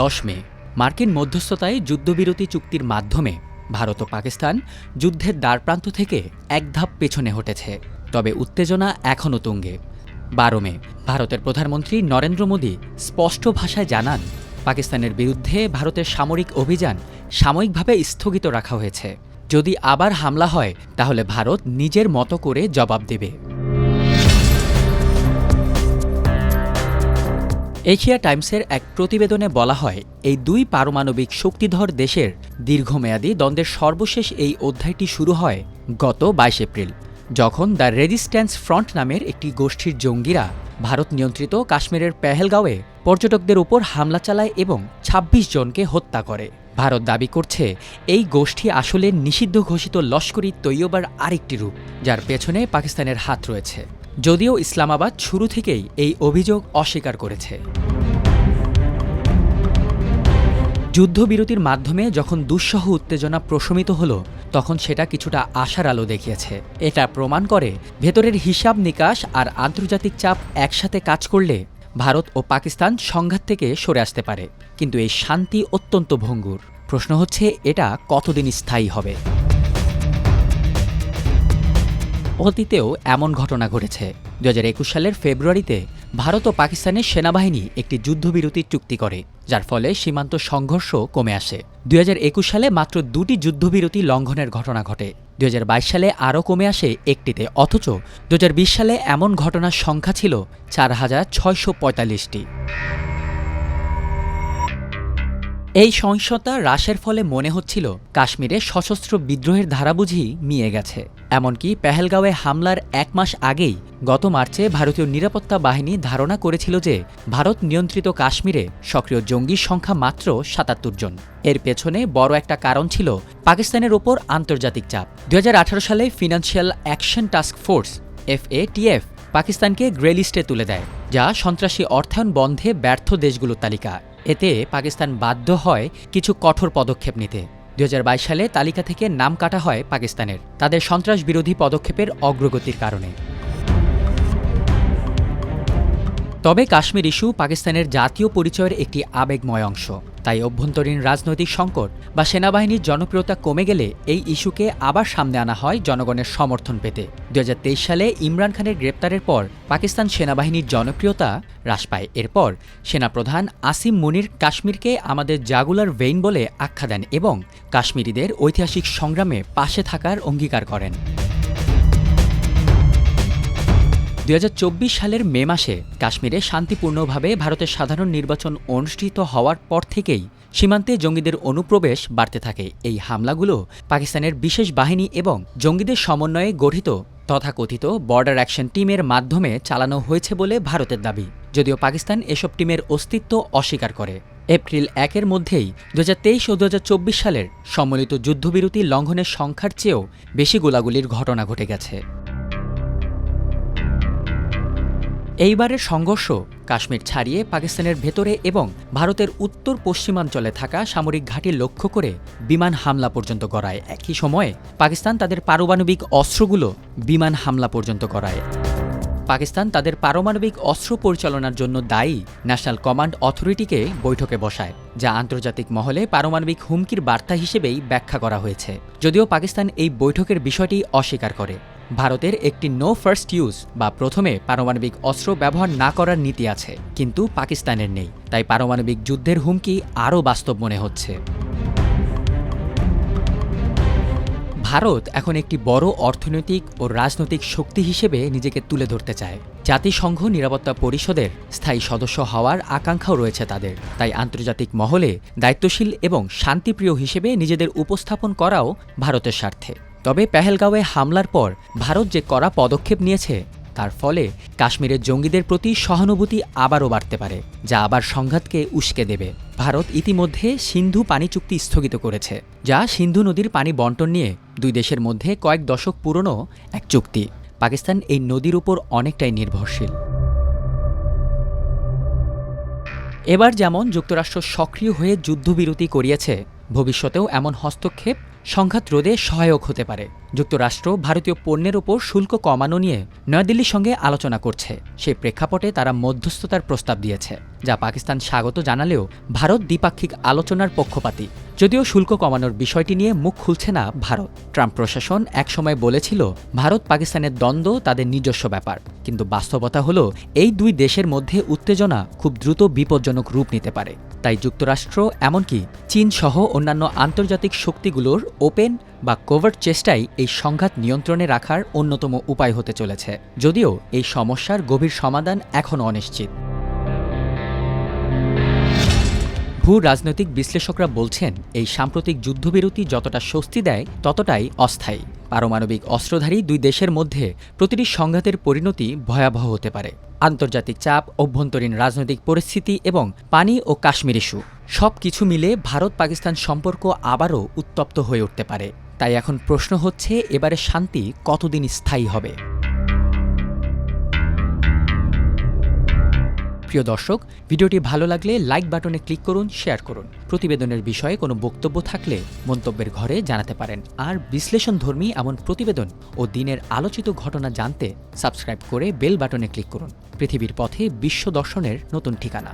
দশ মে, মার্কিন মধ্যস্থতায় যুদ্ধবিরতি চুক্তির মাধ্যমে ভারত ও পাকিস্তান যুদ্ধের দ্বারপ্রান্ত থেকে এক ধাপ পেছনে হটেছে। তবে উত্তেজনা এখনও তুঙ্গে। বারো মে, ভারতের প্রধানমন্ত্রী নরেন্দ্র মোদী স্পষ্ট ভাষায় জানান, পাকিস্তানের বিরুদ্ধে ভারতের সামরিক অভিযান সাময়িকভাবে স্থগিত রাখা হয়েছে। যদি আবার হামলা হয়, তাহলে ভারত নিজের মতো করে জবাব দেবে। এশিয়া টাইমসের এক প্রতিবেদনে বলা হয়, এই দুই পারমাণবিক শক্তিধর দেশের দীর্ঘমেয়াদী দ্বন্দ্বের সর্বশেষ এই অধ্যায়টি শুরু হয় গত বাইশ এপ্রিল, যখন দ্য রেজিস্ট্যান্স ফ্রন্ট নামের একটি গোষ্ঠীর জঙ্গিরা ভারত নিয়ন্ত্রিত কাশ্মীরের পেহেলগাঁওয়ে পর্যটকদের উপর হামলা চালায় এবং ২৬ জনকে হত্যা করে। ভারত দাবি করছে, এই গোষ্ঠী আসলে নিষিদ্ধ ঘোষিত লস্করি তৈয়বার আরেকটি রূপ, যার পেছনে পাকিস্তানের হাত রয়েছে। যদিও ইসলামাবাদ শুরু থেকেই এই অভিযোগ অস্বীকার করেছে। যুদ্ধবিরতির মাধ্যমে যখন দুঃসহ উত্তেজনা প্রশমিত হলো, তখন সেটা কিছুটা আশার আলো দেখিয়েছে। এটা প্রমাণ করে ভেতরের হিসাব নিকাশ আর আন্তর্জাতিক চাপ একসাথে কাজ করলে ভারত ও পাকিস্তান সংঘাত থেকে সরে আসতে পারে। কিন্তু এই শান্তি অত্যন্ত ভঙ্গুর। প্রশ্ন হচ্ছে, এটা কতদিন স্থায়ী হবে? অতীতেও এমন ঘটনা ঘটেছে। দু হাজার একুশ সালের ফেব্রুয়ারিতে ভারত ও পাকিস্তানের সেনাবাহিনী একটি যুদ্ধবিরতির চুক্তি করে, যার ফলে সীমান্ত সংঘর্ষ কমে আসে। দুই হাজার একুশ সালে মাত্র দুটি যুদ্ধবিরতি লঙ্ঘনের ঘটনা ঘটে। বাইশ সালে আরও কমে আসে একটিতে, অথচ দু হাজার বিশ সালে এমন ঘটনার সংখ্যা ছিল চার হাজার ছয়শো পঁয়তাল্লিশটি। এই সহিংসতা হ্রাসের ফলে মনে হচ্ছিল কাশ্মীরে সশস্ত্র বিদ্রোহের ধারা বুঝি মিয়ে গেছে। এমনকি পেহেলগাঁওয়ে হামলার এক মাস আগেই গত মার্চে ভারতীয় নিরাপত্তা বাহিনী ধারণা করেছিল যে ভারত নিয়ন্ত্রিত কাশ্মীরে সক্রিয় জঙ্গির সংখ্যা মাত্র সাতাত্তর জন। এর পেছনে বড় একটা কারণ ছিল পাকিস্তানের ওপর আন্তর্জাতিক চাপ। দু হাজার আঠারো সালে financial action task force, FATF, পাকিস্তানকে গ্রে লিস্টে তুলে দেয়, যা সন্ত্রাসী অর্থায়ন বন্ধে ব্যর্থ দেশগুলোর তালিকা। এতে পাকিস্তান বাধ্য হয় কিছু কঠোর পদক্ষেপ নিতে। দু হাজার বাইশ সালে তালিকা থেকে নাম কাটা হয় পাকিস্তানের। তাদের সন্ত্রাস বিরোধী পদক্ষেপের অগ্রগতির কারণে। তবে কাশ্মীর ইস্যু পাকিস্তানের জাতীয় পরিচয়ের একটি আবেগময় অংশ। তাই অভ্যন্তরীণ রাজনৈতিক সংকট বা সেনাবাহিনীর জনপ্রিয়তা কমে গেলে এই ইস্যুকে আবার সামনে আনা হয় জনগণের সমর্থন পেতে। দুহাজার তেইশ সালে ইমরান খানের গ্রেপ্তারের পর পাকিস্তান সেনাবাহিনীর জনপ্রিয়তা হ্রাস পায়। এরপর সেনাপ্রধান আসিম মুনির কাশ্মীরকে আমাদের জাগুলার ভেইন বলে আখ্যা দেন এবং কাশ্মীরিদের ঐতিহাসিক সংগ্রামে পাশে থাকার অঙ্গীকার করেন। দু হাজার চব্বিশ সালের মে মাসে কাশ্মীরে শান্তিপূর্ণভাবে ভারতের সাধারণ নির্বাচন অনুষ্ঠিত হওয়ার পর থেকেই সীমান্তে জঙ্গিদের অনুপ্রবেশ বাড়তে থাকে। এই হামলাগুলো পাকিস্তানের বিশেষ বাহিনী এবং জঙ্গিদের সমন্বয়ে গঠিত তথাকথিত বর্ডার অ্যাকশন টিমের মাধ্যমে চালানো হয়েছে বলে ভারতের দাবি। যদিও পাকিস্তান এসব টিমের অস্তিত্ব অস্বীকার করে। এপ্রিল একের মধ্যেই দুহাজার তেইশ ও দু হাজার চব্বিশ সালের সম্মিলিত যুদ্ধবিরতি লঙ্ঘনের সংখ্যার চেয়েও বেশি গোলাগুলির ঘটনা ঘটে গেছে। এইবারের সংঘর্ষ কাশ্মীর ছাড়িয়ে পাকিস্তানের ভেতরে এবং ভারতের উত্তর পশ্চিমাঞ্চলে থাকা সামরিক ঘাঁটি লক্ষ্য করে বিমান হামলা পর্যন্ত করায় একই সময়ে পাকিস্তান তাদের পারমাণবিক অস্ত্রগুলো বিমান হামলা পর্যন্ত করায় পাকিস্তান তাদের পারমাণবিক অস্ত্র পরিচালনার জন্য দায়ী ন্যাশনাল কমান্ড অথরিটিকে বৈঠকে বসায়, যা আন্তর্জাতিক মহলে পারমাণবিক হুমকির বার্তা হিসেবেই ব্যাখ্যা করা হয়েছে। যদিও পাকিস্তান এই বৈঠকের বিষয়টি অস্বীকার করে। ভারতের একটি নো ফার্স্ট ইউজ বা প্রথমে পারমাণবিক অস্ত্র ব্যবহার না করার নীতি আছে, কিন্তু পাকিস্তানের নেই। তাই পারমাণবিক যুদ্ধের হুমকি আরও বাস্তব মনে হচ্ছে। ভারত এখন একটি বড় অর্থনৈতিক ও রাজনৈতিক শক্তি হিসেবে নিজেকে তুলে ধরতে চায়। জাতিসংঘ নিরাপত্তা পরিষদের স্থায়ী সদস্য হওয়ার আকাঙ্ক্ষাও রয়েছে তাদের। তাই আন্তর্জাতিক মহলে দায়িত্বশীল এবং শান্তিপ্রিয় হিসেবে নিজেদের উপস্থাপন করাও ভারতের স্বার্থে। তবে পেহেলগাঁওয়ে হামলার পর ভারত যে কড়া পদক্ষেপ নিয়েছে, তার ফলে কাশ্মীরের জঙ্গিদের প্রতি সহানুভূতি আবারও বাড়তে পারে, যা আবার সংঘাতকে উস্কে দেবে। ভারত ইতিমধ্যে সিন্ধু পানি চুক্তি স্থগিত করেছে, যা সিন্ধু নদীর পানি বন্টন নিয়ে দুই দেশের মধ্যে কয়েক দশক পুরনো এক চুক্তি। পাকিস্তান এই নদীর উপর অনেকটাই নির্ভরশীল। এবার যেমন যুক্তরাষ্ট্র সক্রিয় হয়ে যুদ্ধবিরতি করিয়েছে, ভবিষ্যতেও এমন হস্তক্ষেপ সংঘাত রোধে সহায়ক হতে পারে। যুক্তরাষ্ট্র ভারতীয় পণ্যের ওপর শুল্ক কমানো নিয়ে নয়াদিল্লির সঙ্গে আলোচনা করছে। সেই প্রেক্ষাপটে তারা মধ্যস্থতার প্রস্তাব দিয়েছে, যা পাকিস্তান স্বাগত জানালেও ভারত দ্বিপাক্ষিক আলোচনার পক্ষপাতী। যদিও শুল্ক কমানোর বিষয়টি নিয়ে মুখ খুলছে না ভারত। ট্রাম্প প্রশাসন একসময় বলেছিল, ভারত পাকিস্তানের দ্বন্দ্ব তাদের নিজস্ব ব্যাপার। কিন্তু বাস্তবতা হলো, এই দুই দেশের মধ্যে উত্তেজনা খুব দ্রুত বিপজ্জনক রূপ নিতে পারে। তাই যুক্তরাষ্ট্র, এমনকি চীন সহ অন্যান্য আন্তর্জাতিক শক্তিগুলোর ওপেন বা কোভার্ট চেষ্টাই এই সংঘাত নিয়ন্ত্রণে রাখার অন্যতম উপায় হতে চলেছে, যদিও এই সমস্যার গভীর সমাধান এখনও অনিশ্চিত। ভূ রাজনৈতিক বিশ্লেষকরা বলছেন, এই সাম্প্রতিক যুদ্ধবিরতি যতটা স্বস্তি দেয়, ততটাই অস্থায়ী। পারমাণবিক অস্ত্রধারী দুই দেশের মধ্যে প্রতিটি সংঘাতের পরিণতি ভয়াবহ হতে পারে। আন্তর্জাতিক চাপ, অভ্যন্তরীণ রাজনৈতিক পরিস্থিতি এবং পানি ও কাশ্মীর ইস্যু। সব কিছু মিলে ভারত পাকিস্তান সম্পর্ক আবারও উত্তপ্ত হয়ে উঠতে পারে। তাই এখন প্রশ্ন হচ্ছে, এবারে শান্তি কতদিন স্থায়ী হবে? প্রিয় দর্শক, ভিডিওটি ভালো লাগলে লাইক বাটনে ক্লিক করুন, শেয়ার করুন। প্রতিবেদনের বিষয়ে কোনো বক্তব্য থাকলে মন্তব্যের ঘরে জানাতে পারেন। আর বিশ্লেষণধর্মী এমন প্রতিবেদন ও দিনের আলোচিত ঘটনা জানতে সাবস্ক্রাইব করে বেল বাটনে ক্লিক করুন। পৃথিবীর পথে বিশ্ব দর্শনের নতুন ঠিকানা।